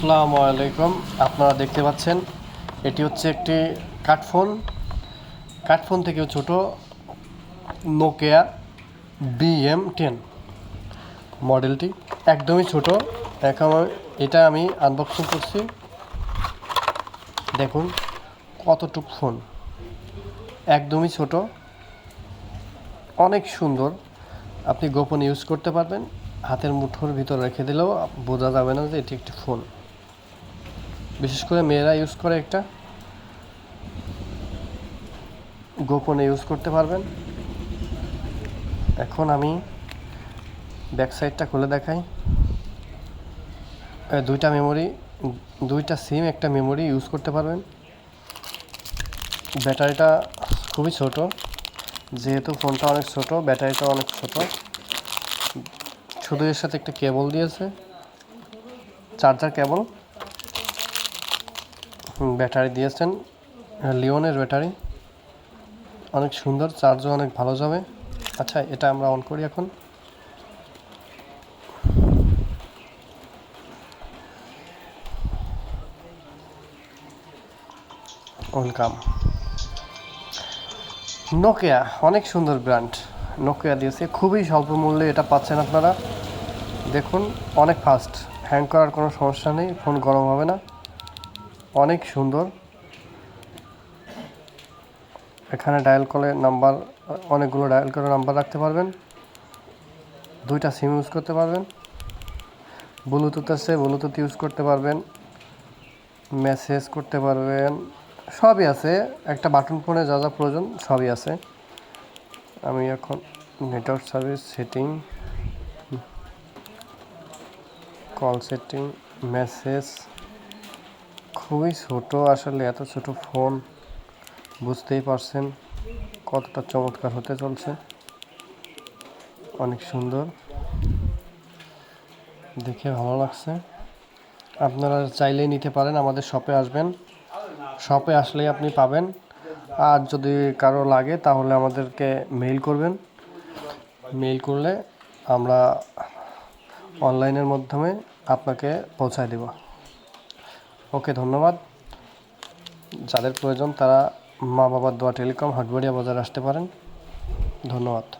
আসসালামু আলাইকুম। আপনারা দেখতে পাচ্ছেন, এটি হচ্ছে একটি কাঠফোন কাঠফোন থেকেও ছোট নোকিয়া বিএম টেন মডেলটি একদমই ছোট। এখন এটা আমি আনবক্সিং করছি। দেখুন, কতটুক ফোন। একদমই ছোট। অনেক সুন্দর। আপনি গোপন ইউজ করতে পারবেন। হাতের মুঠোর ভিতর রেখে দিলেও বোঝা যাবে না যে এটি একটি ফোন। বিশেষ করে মেয়েরা ইউজ করে একটা। গোপনে ইউজ করতে পারবেন। এখন আমি ব্যাক সাইডটা খুলে দেখাই। দুইটা মেমোরি দুইটা সিম একটা মেমোরি ইউজ করতে পারবেন। ব্যাটারিটা খুবই ছোট। যেহেতু ফোনটা অনেক ছোট, ব্যাটারিটা অনেক ছোট। শুধু এর সাথে একটা কেবল দিয়েছে। চার্জার কেবল ব্যাটারি দিয়েছেন, লিওনের ব্যাটারি। অনেক সুন্দর, চার্জও অনেক ভালো যাবে। আচ্ছা এটা আমরা অন করি এখন। ওয়েলকাম নোকিয়া অনেক সুন্দর ব্র্যান্ড নোকিয়া দিয়েছে, খুবই স্বল্প মূল্যে এটা পাচ্ছেন আপনারা। দেখুন, অনেক ফাস্ট হ্যাং করার কোনো সমস্যা নেই ফোন গরম হবে না। অনেক সুন্দর। এখানে ডায়াল করে নাম্বার, অনেকগুলো ডায়াল করে নাম্বার রাখতে পারবেন। দুইটা সিম ইউজ করতে পারবেন। ব্লুটুথ আছে, ব্লুটুথ ইউজ করতে পারবেন। মেসেজ করতে পারবেন। সবই আছে। একটা বাটন ফোনে যা যা প্রয়োজন সবই আছে। আমি এখন network service setting, call setting, message খুবই ছোট আসলে, এত ছোট ফোন বুঝতেই পারছেন কতটা চমৎকার হতে চলছে। অনেক সুন্দর। দেখে ভালো লাগছে। আপনারা চাইলেই নিতে পারেন, আমাদের শপে আসবেন। শপে আসলেই আপনি পাবেন। আর যদি কারও লাগে, তাহলে আমাদেরকে মেইল করবেন। মেইল করলে আমরা অনলাইনের মাধ্যমে আপনাকে পৌঁছায় দেব। ওকে ধন্যবাদ। যাদের প্রয়োজন তারা মা বাবার দোয়া টেলিকম হাটবাড়িয়া বাজার আসতে পারেন। ধন্যবাদ।